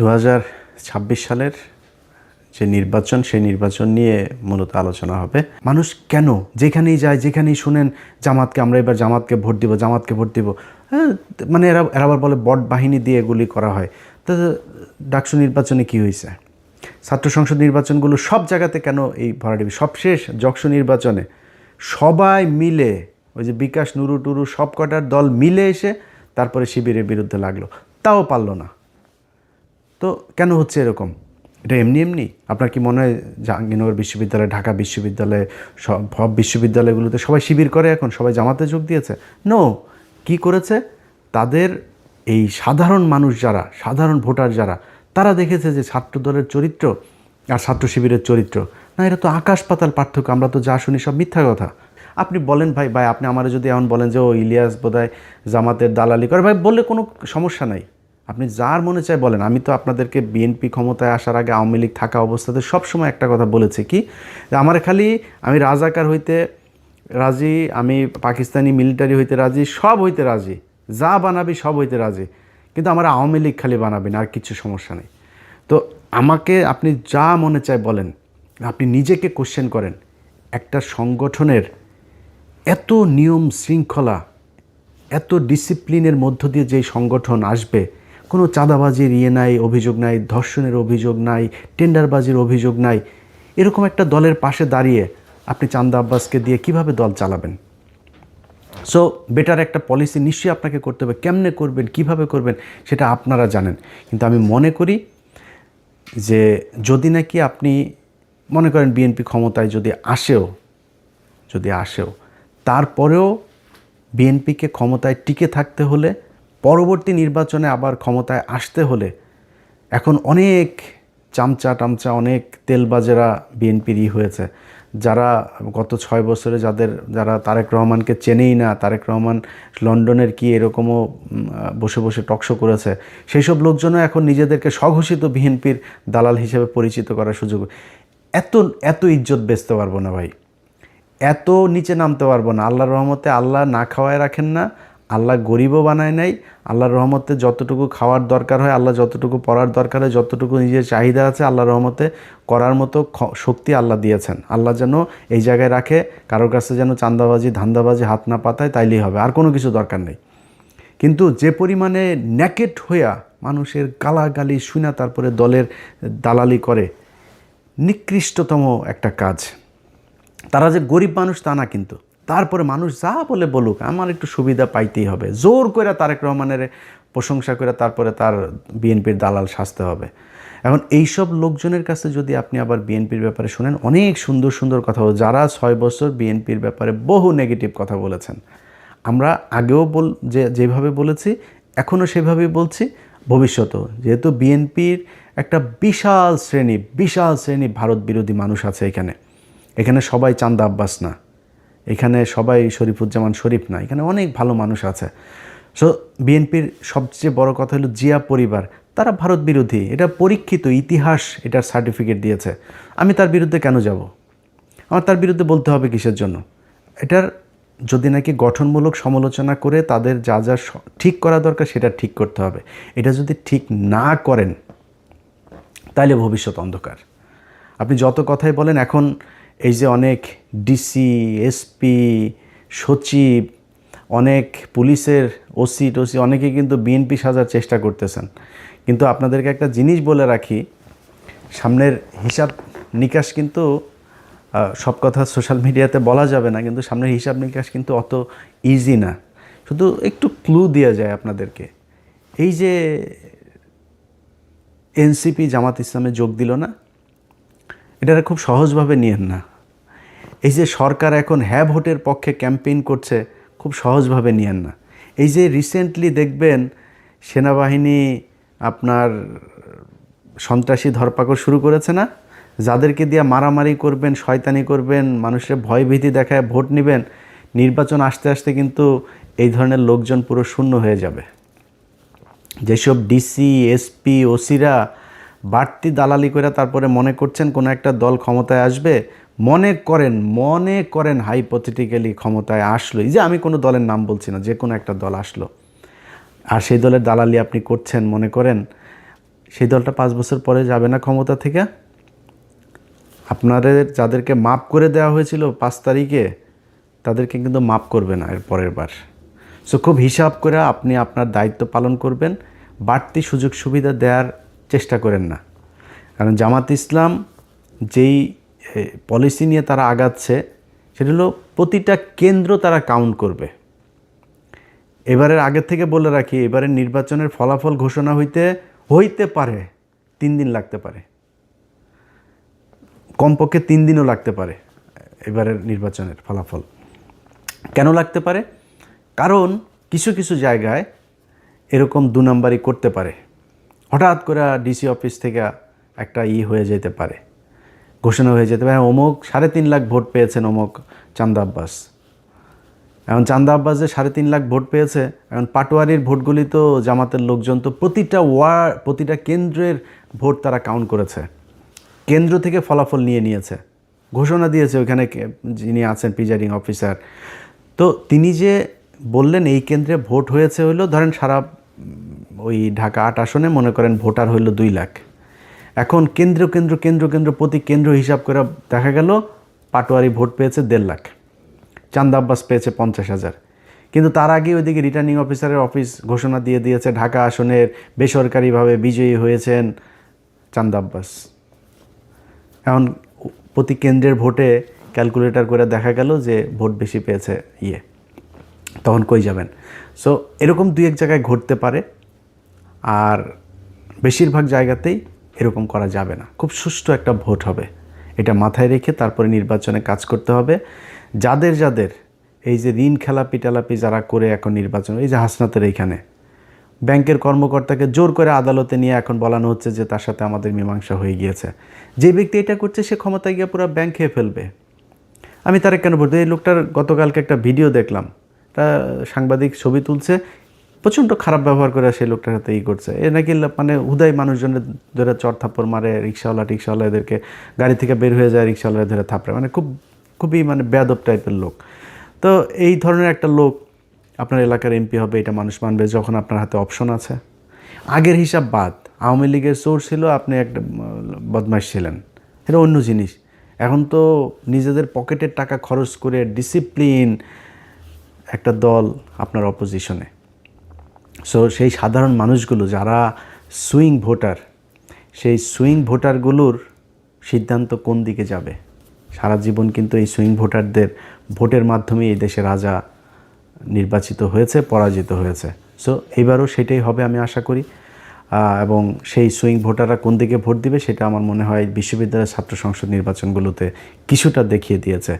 দু হাজার ছাব্বিশ সালের যে নির্বাচন, সেই নির্বাচন নিয়ে মূলত আলোচনা হবে। মানুষ কেন যেখানেই যায়, যেখানেই শুনেন, জামাতকে আমরা এবার জামাতকে ভোট দিব, জামাতকে ভোট দিব হ্যাঁ মানে এরা এরা আবার বলে বট বাহিনী দিয়ে এগুলি করা হয়। তো ডাকসু নির্বাচনে কি হয়েছে? ছাত্র সংসদ নির্বাচনগুলো সব জায়গাতে কেন এই ভরাডিবি? সবশেষ যক্ষু নির্বাচনে সবাই মিলে, ওই যে বিকাশ, নুরু টুরু সব কটার দল মিলে এসে তারপরে শিবিরের বিরুদ্ধে লাগল। তাও পারল না। তো কেন হচ্ছে এরকম? এটা এমনি এমনি? আপনার কি মনে হয় জাহাঙ্গীরনগর বিশ্ববিদ্যালয়, ঢাকা বিশ্ববিদ্যালয়, সব বিশ্ববিদ্যালয়গুলোতে সবাই শিবির করে এখন? সবাই জামাতে যোগ দিয়েছে? নো কি করেছে? তাদের এই সাধারণ মানুষ যারা, সাধারণ ভোটার যারা, তারা দেখেছে যে ছাত্র দলের চরিত্র আর ছাত্র শিবিরের চরিত্র। না এটা তো আকাশ পাতাল পার্থক্য, আমরা তো যা শুনি সব মিথ্যা কথা। আপনি বলেন ভাই ভাই, আপনি আমার যদি এমন বলেন যে, ও ইলিয়াস বোধহয় জামাতের দালালি করে, ভাই, বললে কোনো সমস্যা নাই। আপনি যার মনে চায় বলেন। আমি তো আপনাদেরকে বিএনপি ক্ষমতায় আসার আগে আওয়ামী লীগ থাকা অবস্থাতে সবসময় একটা কথা বলেছি কি? যে আমার খালি আমি রাজাকার হইতে রাজি, আমি পাকিস্তানি মিলিটারি হইতে রাজি, সব হইতে রাজি। যা বানাবি সব হইতে রাজি। কিন্তু আমার আওয়ামী লীগ খালি বানাবেন আর কিছু সমস্যা নেই। তো আমাকে আপনি যা মনে চায় বলেন, আপনি নিজেকে কোশ্চেন করেন। একটা সংগঠনের এত নিয়ম শৃঙ্খলা, এত ডিসিপ্লিনের মধ্য দিয়ে যেই সংগঠন আসবে কোনো চাঁদাবাজির ইয়ে নাই, অভিযোগ নাই, ধর্ষণের অভিযোগ নাই, টেন্ডারবাজির অভিযোগ নাই, এরকম একটা দলের পাশে দাঁড়িয়ে আপনি চান্দা আব্বাসকে দিয়ে কীভাবে দল চালাবেন? সো বেটার একটা পলিসি নিশ্চয়ই আপনাকে করতে হবে। কেমনে করবেন, কীভাবে করবেন, সেটা আপনারা জানেন। কিন্তু আমি মনে করি যে যদি নাকি আপনি মনে করেন বিএনপি ক্ষমতায় যদি আসেও যদি আসেও, তারপরেও বিএনপিকে ক্ষমতায় টিকে থাকতে হলে পরবর্তী নির্বাচনে আবার ক্ষমতায় আসতে হলে এখন অনেক চামচা টামচা, অনেক তেলবাজেরা বিএনপিরই হয়েছে। যারা গত ছয় বছরে যাদের, যারা তারেক রহমানকে চেনেই না, তারেক রহমান লন্ডনের কি এরকমও বসে বসে টকশো করেছে সেই সব লোকজনও এখন নিজেদেরকে স্বঘোষিত বিএনপির দালাল হিসেবে পরিচিত করার সুযোগ। এত এত ইজ্জত বেচতে পারব না ভাই। এত নিচে নামতে পারব না। আল্লাহর রহমতে আল্লাহ না খাওয়ায় রাখেন না আল্লাহ গরিবও বানায় নাই, আল্লাহর রহমতে যতটুকু খাওয়ার দরকার হয়, আল্লাহ যতটুকু পড়ার দরকার হয়, যতটুকু নিজের চাহিদা আছে, আল্লাহর রহমতে করার মতো শক্তি আল্লাহ দিয়েছেন। আল্লাহ যেন এই জায়গায় রাখে কারোর কাছে যেন চান্দাবাজি ধান্দাবাজি হাত না পাতায়, তাইলেই হবে, আর কোনো কিছু দরকার নেই। কিন্তু যে পরিমাণে ন্যাকেট হইয়া মানুষের গালাগালি শুনা তারপরে দলের দালালি করে, নিকৃষ্টতম একটা কাজ। তারা যে গরিব মানুষ তা না কিন্তু। তারপরে মানুষ যা বলে বলুক, আমার একটু সুবিধা পাইতেই হবে। জোর করে তারেক রহমানের প্রশংসা করে তারপরে তার বিএনপির দালাল সাজতে হবে। এখন এইসব লোকজনের কাছে যদি আপনি আবার বিএনপির ব্যাপারে শুনেন, অনেক সুন্দর সুন্দর কথা যারা ছয় বছর বিএনপির ব্যাপারে বহু নেগেটিভ কথা বলেছেন। আমরা আগেও বল যে যেভাবে বলেছি এখনও সেভাবেই বলছি। ভবিষ্যতেও যেহেতু বিএনপির একটা বিশাল শ্রেণি বিশাল শ্রেণি ভারত বিরোধী মানুষ আছে এখানে। এখানে সবাই চান্দা আব্বাস না। এখানে সবাই শরীফুজ্জামান শরীফ না, এখানে অনেক ভালো মানুষ আছে। সো বিএনপির সবচেয়ে বড় কথা হলো জিয়া পরিবার। তারা ভারত বিরোধী, এটা পরীক্ষিত ইতিহাস এটার সার্টিফিকেট দিয়েছে। আমি তার বিরুদ্ধে কেন যাব? আমার তার বিরুদ্ধে বলতে হবে কিসের জন্য? এটার যদি নাকি গঠনমূলক সমালোচনা করে তাদের যা যা ঠিক করা দরকার সেটা ঠিক করতে হবে। এটা যদি ঠিক না করেন তাহলে ভবিষ্যৎ অন্ধকার। আপনি যত কথাই বলেন, এখন এই যে অনেক ডিসি এসপি সচিব, অনেক পুলিশের ওসি টসি অনেকে কিন্তু বিএনপি সাজার চেষ্টা করতেছেন। কিন্তু আপনাদেরকে একটা জিনিস বলে রাখি, সামনের হিসাব নিকাশ কিন্তু সব কথা সোশ্যাল মিডিয়াতে বলা যাবে না, কিন্তু সামনের হিসাব নিকাশ কিন্তু অত ইজি না। শুধু একটু ক্লু দেওয়া যায় আপনাদেরকে। এই যে এনসিপি জামাত ইসলামে যোগ দিল না, এটারা খুব সহজভাবে নিয়েন না। এই যে সরকার এখন হ্যাঁ ভোটের পক্ষে ক্যাম্পেইন করছে, খুব সহজভাবে নিয়েন না। এই যে রিসেন্টলি দেখবেন সেনাবাহিনী আপনার সন্ত্রাসী ধরপাকড় শুরু করেছে না? যাদেরকে দিয়ে মারামারি করবেন, শয়তানি করবেন, মানুষের ভয়ভীতি দেখায় ভোট নেবেন, নির্বাচন আসতে আসতে কিন্তু এই ধরনের লোকজন পুরো শূন্য হয়ে যাবে। যেসব ডিসি এসপি ওসিরা বাড়তি দালালি করে তারপরে মনে করছেন কোনো একটা দল ক্ষমতায় আসবে মনে করেন মনে করেন হাইপোথেটিক্যালি ক্ষমতায় আসলো। এই যে আমি কোনো দলের নাম বলছি না, যে কোনো একটা দল আসলো। আর সেই দলের দালালি আপনি করছেন, মনে করেন, সেই দলটা পাঁচ বছর পরে যাবে না ক্ষমতা থেকে? আপনাদের যাদেরকে মাপ করে দেওয়া হয়েছিল পাঁচ তারিখে, তাদেরকে কিন্তু মাপ করবে না এর পরের বার। সো খুব হিসাব করে আপনি আপনার দায়িত্ব পালন করবেন, বাড়তি সুযোগ সুবিধা দেওয়ার চেষ্টা করেন না। কারণ জামাত ইসলাম যেই পলিসি নিয়ে তারা আগাচ্ছে, সেটা হলো প্রতিটা কেন্দ্র তারা কাউন্ট করবে। এবারের আগের থেকে বলে রাখি, এবারের নির্বাচনের ফলাফল ঘোষণা হইতে হইতে পারে, তিন দিন লাগতে পারে। কমপক্ষে তিন দিনও লাগতে পারে এবারের নির্বাচনের ফলাফল। কেন লাগতে পারে? কারণ কিছু কিছু জায়গায় এরকম দু নম্বরই করতে পারে। হঠাৎ করে ডিসি অফিস থেকে একটা ই হয়ে যেতে পারে। ঘোষণা হয়ে যেতে পারে। হ্যাঁ, অমুক সাড়ে তিন লাখ ভোট পেয়েছেন অমুক চান্দা আব্বাস। এখন চান্দা আব্বাস যে সাড়ে তিন লাখ ভোট পেয়েছে এখন পাটোয়ারির ভোটগুলি তো জামাতের লোকজন তো প্রতিটা ওয়ার্ড প্রতিটা কেন্দ্রের ভোট তারা কাউন্ট করেছে। কেন্দ্র থেকে ফলাফল নিয়ে নিয়েছে। ঘোষণা দিয়েছে ওইখানে যিনি আছেন প্রিজাইডিং অফিসার তো তিনি যে বললেন এই কেন্দ্রে ভোট হয়েছে হইল ধরেন সারা ওই ঢাকা আট আসনে মনে করেন ভোটার হইল দুই লাখ। এখন কেন্দ্র কেন্দ্র কেন্দ্র কেন্দ্র প্রতি কেন্দ্র হিসাব করে দেখা গেল পাটোয়ারি ভোট পেয়েছে দেড় লাখ। চান্দা আব্বাস পেয়েছে পঞ্চাশ হাজার। কিন্তু তার আগে ওইদিকে রিটার্নিং অফিসারের অফিস ঘোষণা দিয়ে দিয়েছে, ঢাকা আসনের বেসরকারিভাবে বিজয়ী হয়েছেন চান্দা আব্বাস। এখন প্রতি কেন্দ্রের ভোটে ক্যালকুলেটর করে দেখা গেল যে ভোট বেশি পেয়েছে ইয়ে। তখন কই যাবেন? সো এরকম দুই এক জায়গায় ঘটতে পারে। আর বেশিরভাগ জায়গাতেই এরকম করা যাবে না। খুব সুষ্ঠু একটা ভোট হবে। এটা মাথায় রেখে তারপরে নির্বাচনে কাজ করতে হবে। যাদের যাদের, এই যে ঋণ খেলাপি টেলাপি যারা করে এখন নির্বাচন, এই যে হাসনাতের এইখানে, ব্যাংকের কর্মকর্তাকে জোর করে আদালতে নিয়ে এখন বলানো হচ্ছে যে তার সাথে আমাদের মীমাংসা হয়ে গিয়েছে। যে ব্যক্তি এটা করছে, সে ক্ষমতায় গিয়ে পুরো ব্যাংক খেয়ে ফেলবে। আমি তার কেন বলতে এই লোকটার গতকালকে একটা ভিডিও দেখলাম। তা সাংবাদিক ছবি তুলছে প্রচণ্ড খারাপ ব্যবহার করে সেই লোকটার সাথে ই করছে। এ নাকি মানে হুদাই মানুষজনের ধরে চর থাপ্পড় মারে, রিক্সাওয়ালা টিক্সাওয়ালা এদেরকে গাড়ি থেকে বের হয়ে যায় রিক্সাওয়ালা ধরে থাপড়ে। মানে খুব, খুবই মানে বেয়াদব টাইপের লোক। তো এই ধরনের একটা লোক আপনার এলাকার এমপি হবে, এটা মানুষ মানবে যখন আপনার হাতে অপশন আছে। আগের হিসাব বাদ, আওয়ামী লীগের সোর ছিল আপনি একটা বদমাইশ ছিলেন। এটা অন্য জিনিস। এখন তো নিজেদের পকেটের টাকা খরচ করে ডিসিপ্লিন একটা দল আপনার অপোজিশনে সো সেই সাধারণ মানুষগুলো যারা সুইং ভোটার সেই সুইং ভোটারগুলোর সিদ্ধান্ত কোন দিকে যাবে? সারা জীবন কিন্তু এই সুইং ভোটারদের ভোটের মাধ্যমে এই দেশে রাজা নির্বাচিত হয়েছে, পরাজিত হয়েছে। সো এইবারও সেটাই হবে আমি আশা করি। এবং সেই সুইং ভোটাররা কোন দিকে ভোট দিবে সেটা আমার মনে হয় বিশ্ববিদ্যালয়ের ছাত্র সংসদ নির্বাচনগুলোতে কিছুটা দেখিয়ে দিয়েছে।